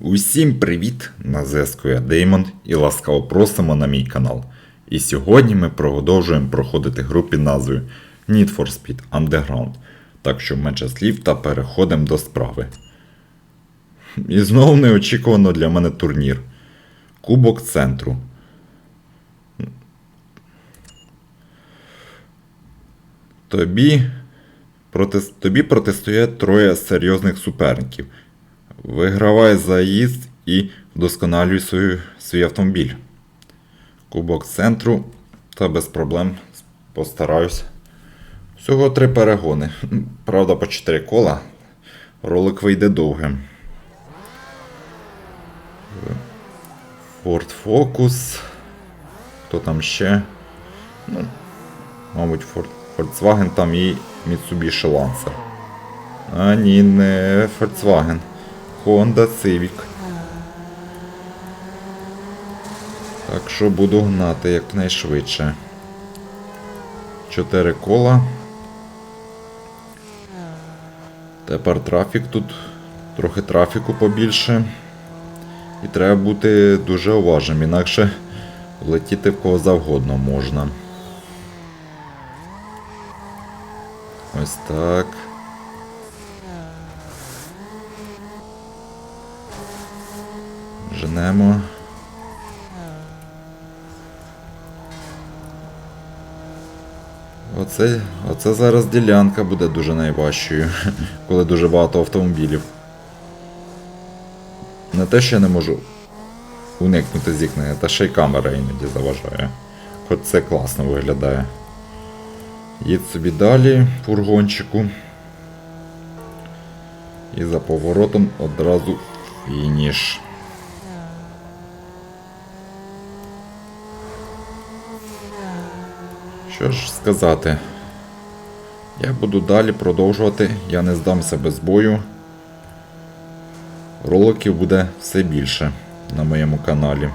Усім привіт! На зв'язку я Деймон і ласкаво просимо на мій канал. І сьогодні ми продовжуємо проходити гру під назвою Need for Speed Underground. Так що менше слів та переходимо до справи. І знову неочікувано для мене турнір. Кубок центру. Тобі, проти... Тобі протистоять троє серйозних суперників. Вигравай заїзд і вдосконалюй свою, свій автомобіль. Кубок центру та без проблем постараюсь. Всього три перегони. Правда, по 4 кола. Ролик вийде довгим. Ford Focus. Хто там ще? Ну, мабуть, Ford, Volkswagen там і Mitsubishi Lancer. А ні, не Volkswagen. Honda Civic. Так що буду гнати якнайшвидше. Чотири кола. Тепер трафік тут. Трохи трафіку побільше. І треба бути дуже уважним, інакше влетіти в кого завгодно можна. Ось так. Женемо. Оце, оце зараз ділянка буде дуже найважчою, коли дуже багато автомобілів. Не те, що я не можу уникнути зіткнення, та ще й камера іноді заважає. Хоч це класно виглядає. Їдь собі далі, фургончику. І за поворотом одразу фініш. Що ж сказати? Я буду далі продовжувати, я не здамся без бою. Роликів буде все більше на моєму каналі.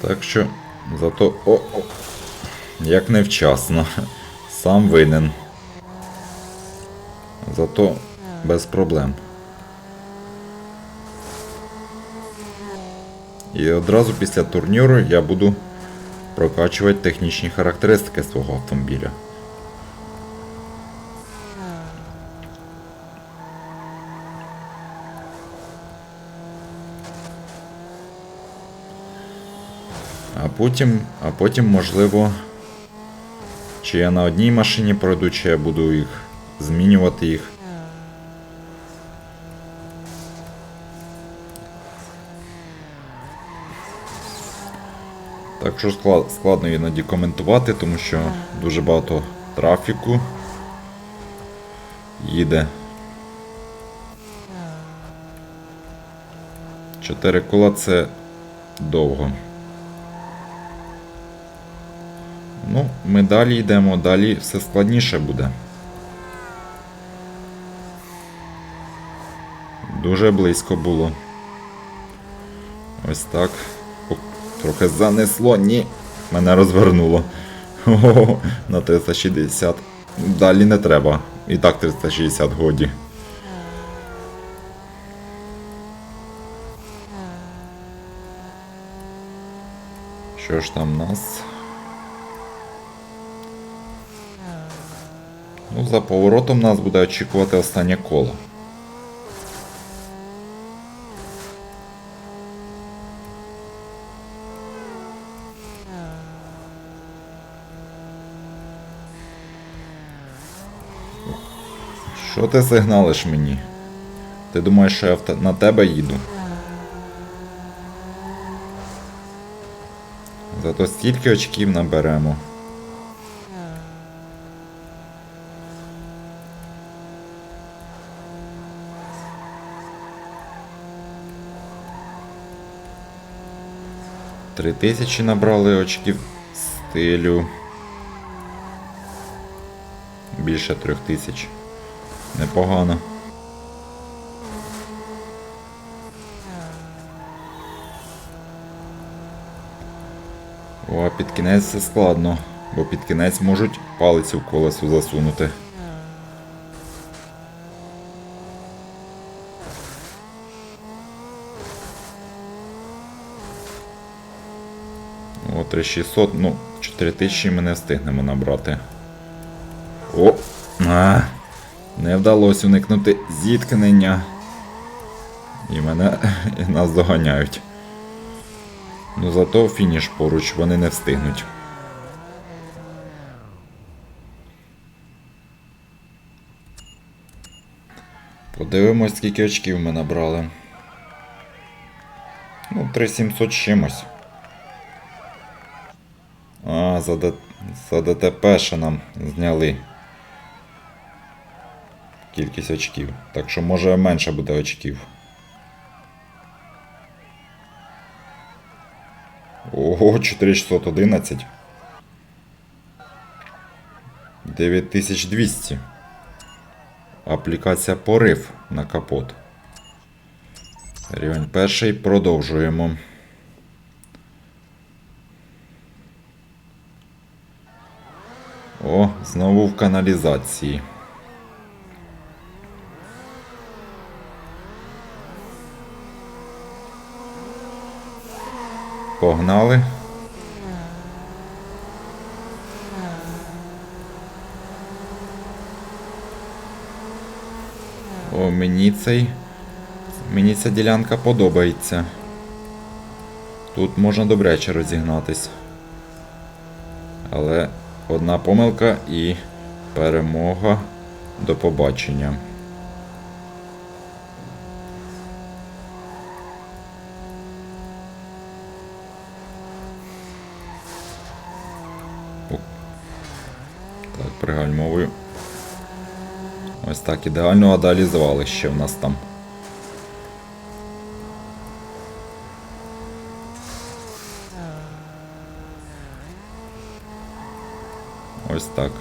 Так що зато о, о як невчасно. Сам винен. Зато без проблем. І одразу після турніру я буду прокачувати технічні характеристики свого автомобіля. А потім, а потім, можливо, чи я на одній машині пройду, чи я буду їх змінювати їх. Так що склад- складно іноді коментувати, тому що дуже багато трафіку їде. Чотири кола це довго. Ну, ми далі йдемо, далі все складніше буде. Дуже близько було. Ось так. Трохи занесло, ні. Мене розвернуло. Ого, на 360. Далі не треба. І так 360 годі. Що ж там у нас? Ну, за поворотом нас буде очікувати останнє коло. Що ти сигналиш мені? Ти думаєш, що я на тебе їду? Зато стільки очків наберемо. Три тисячі набрали очків стилю. Більше трьох тисяч. Непогано. О, під кінець це складно. бо під кінець можуть палицю в колесо засунути. О, 3600, ну, 4000 ми не встигнемо набрати. О! А, не вдалося уникнути зіткнення. І мене і нас доганяють. Ну зато фініш поруч вони не встигнуть. Подивимось, скільки очків ми набрали. Ну, 3700 з чимось. А, за, Д... за ДТП ще нам зняли кількість очків. Так що може менше буде очків. Ого, 4611. 9200. Аплікація порив на капот. Рівень перший. Продовжуємо. О, знову в каналізації. Погнали. О, мені цей. Мені ця ділянка подобається. Тут можна добряче розігнатись. Але одна помилка і перемога до побачення. О. Так, пригальмовую. Ось так ідеально, а далі звалище в нас там. Ось так.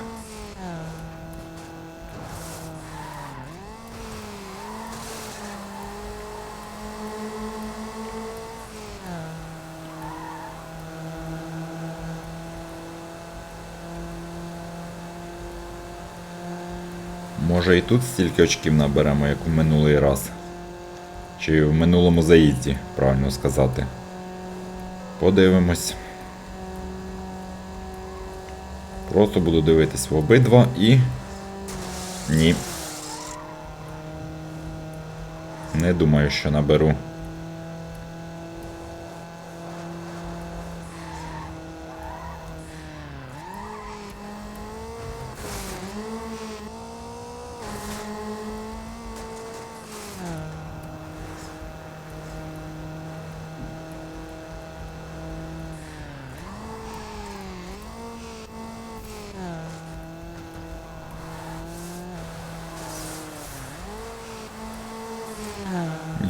Може і тут стільки очків наберемо, як у минулий раз. Чи в минулому заїзді, правильно сказати. Подивимось. Просто буду дивитись в обидва і. Ні. Не думаю, що наберу.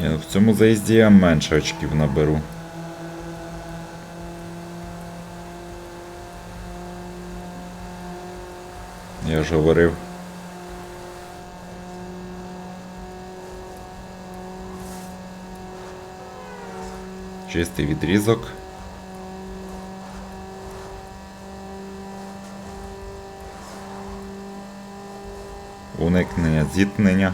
Ні, в цьому заїзді я менше очків наберу. Я ж говорив. Чистий відрізок. Уникнення зіткнення.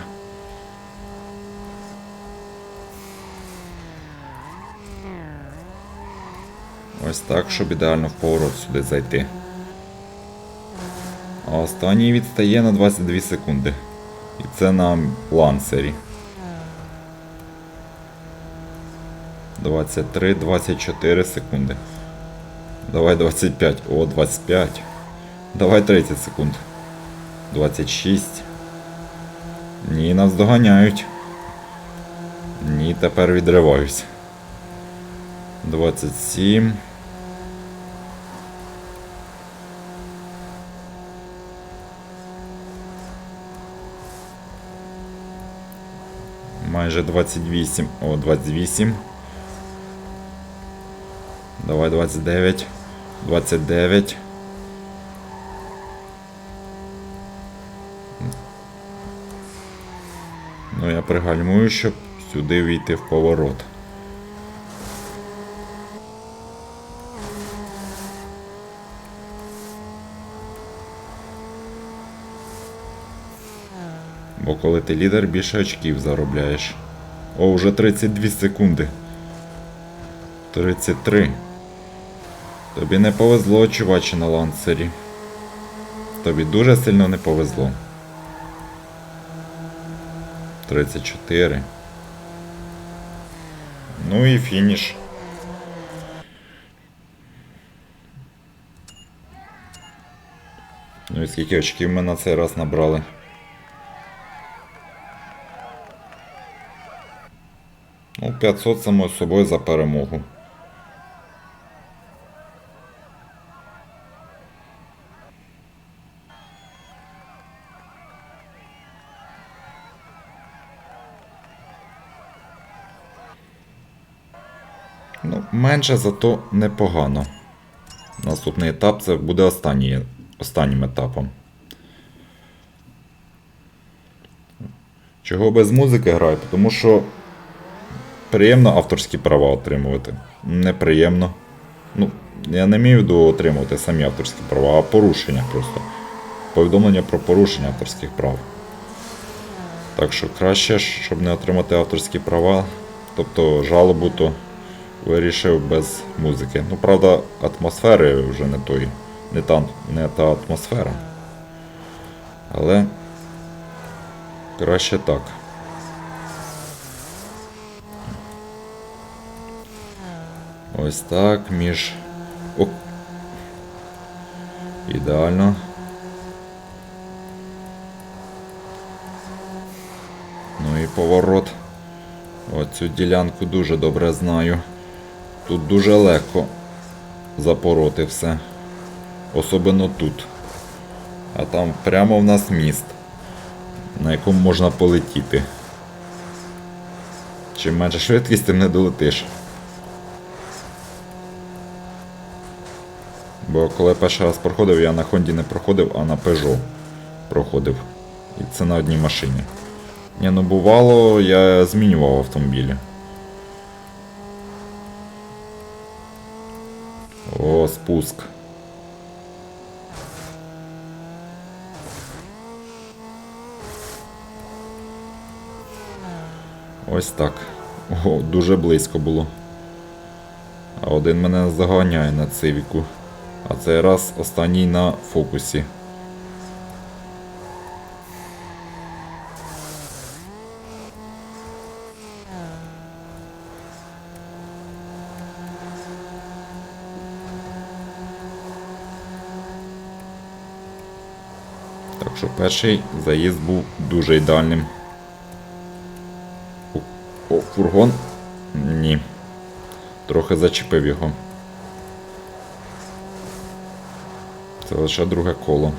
Ось так, щоб ідеально в поворот сюди зайти. А останній відстає на 22 секунди. І це на лансері. 23-24 секунди. Давай 25. О, 25. Давай 30 секунд. 26. Ні, нас доганяють. Ні, тепер відриваюсь. 27. Майже 28. О, 28. Давай 29. 29. Ну, я пригальмую, щоб сюди війти в поворот. Бо коли ти лідер, більше очків заробляєш. О, вже 32 секунди. 33. Тобі не повезло, чувачі на ланцері. Тобі дуже сильно не повезло. 34. Ну і фініш. Ну і скільки очків ми на цей раз набрали? Ну, 500 само собою за перемогу. Ну, менше, зато непогано. Наступний етап це буде останній, останнім етапом. Чого без музики граю? Тому що приємно авторські права отримувати. Неприємно. Ну, я не маю виду отримувати самі авторські права, а порушення просто. Повідомлення про порушення авторських прав. Так що краще, щоб не отримати авторські права, тобто жалобу, то вирішив без музики. Ну, правда, атмосфери вже не той, не та, не та атмосфера. Але краще так. Ось так між. О. Ідеально. Ну і поворот. Оцю ділянку дуже добре знаю. Тут дуже легко запороти все. Особливо тут. А там прямо в нас міст, на якому можна полетіти. Чим менше швидкість, тим не долетиш. Бо коли перший раз проходив, я на Хонді не проходив, а на Peugeot проходив. І це на одній машині. Ні, ну бувало, я змінював автомобілі. О, спуск. Ось так. О, дуже близько було. А один мене заганяє на цивіку. А цей раз останній на фокусі. Так що перший заїзд був дуже ідеальним. О, фургон? Ні. Трохи зачепив його. Це лише друге коло.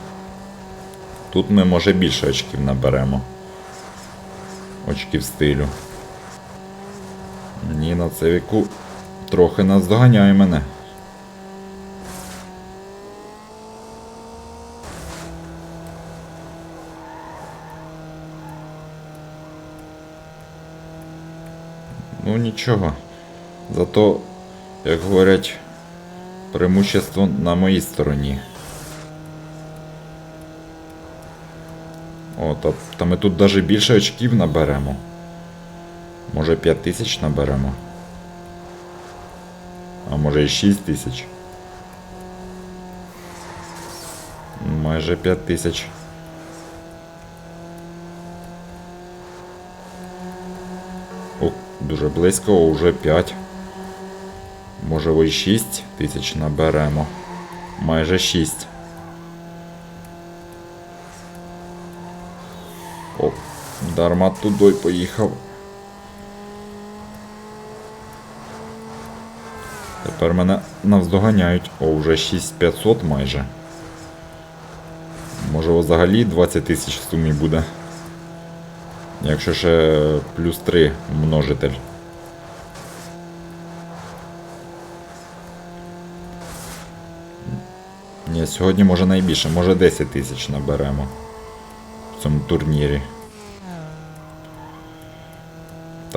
Тут ми, може, більше очків наберемо. Очків стилю. Ні, на це віку трохи наздоганяє мене. Ну нічого. Зато, як говорять, преимущество на моїй стороні. О, та, та ми тут навіть більше очків наберемо. Може 5 тисяч наберемо. А може і 6 тисяч. Майже 5 тисяч. О, дуже близько, о, вже 5. Може і 6 тисяч наберемо. Майже 6. О, дарма туди поїхав. Тепер мене навздоганяють. О, вже 6500 майже. Може взагалі 20 тисяч в сумі буде. Якщо ще плюс 3 множитель. Ні, сьогодні може найбільше, може 10 тисяч наберемо в цьому турнірі.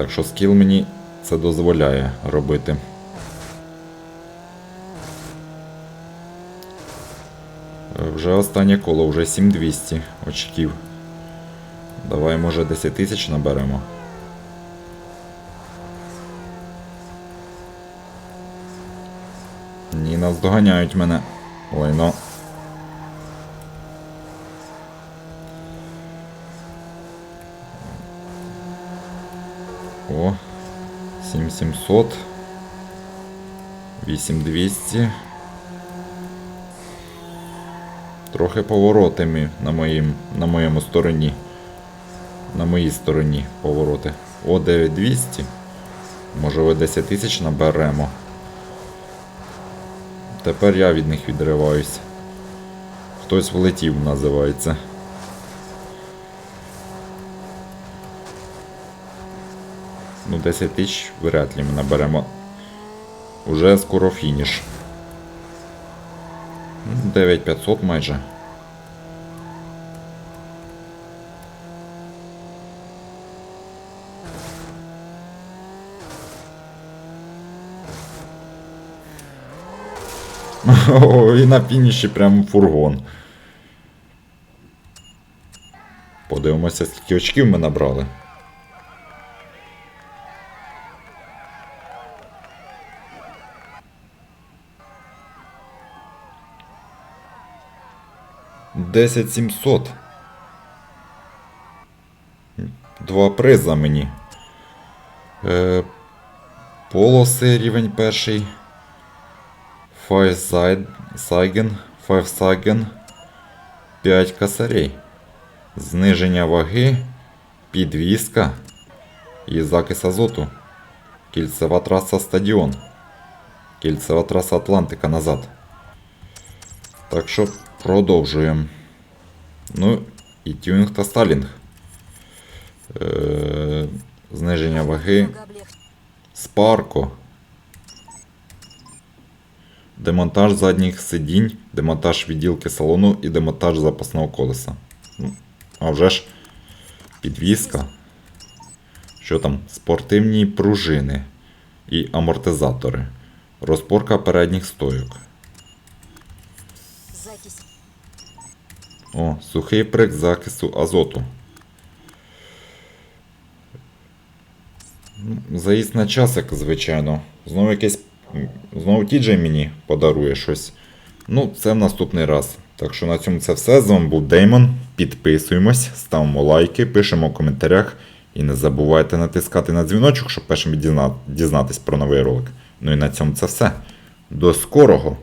Так що скіл мені це дозволяє робити. Е, Вже останнє коло, вже 7200 очків. Давай, може, 10 тисяч наберемо. Ні, нас доганяють мене. Ой, ну. О, 7700. 8200. Трохи поворотами на, моїм, на моєму стороні. На моїй стороні повороти. О, 9200. Може ви 10 тисяч наберемо. Тепер я від них відриваюсь. Хтось влетів, називається. Ну, 10 тисяч вряд ли ми наберемо. Уже скоро фініш. Ну, 9500 майже. О, і на фініші прям фургон. Подивимося, скільки очків ми набрали. Десять сімсот. Два приза мені. Е, полоси рівень перший. Сайген, Five Сайген, 5 косарей. Зниження ваги, підвізка і закис азоту. Кільцева траса стадіон. Кільцева траса Атлантика назад. Так що продовжуємо. Ну і тюнінг та сталінг. Е, зниження ваги. Спарко. Демонтаж задніх сидінь, демонтаж відділки салону і демонтаж запасного колеса. Ну, А вже ж підвізка. Що там? Спортивні пружини і амортизатори. Розпорка передніх стойок. О, сухий прик закису азоту. Ну, Заїзд на час, як звичайно. Знову якесь. м, Знову тіджей мені подарує щось. Ну, це в наступний раз. Так що на цьому це все. З вами був Деймон. Підписуємось, ставимо лайки, пишемо в коментарях. І не забувайте натискати на дзвіночок, щоб першим дізна- дізнатись про новий ролик. Ну і на цьому це все. До скорого!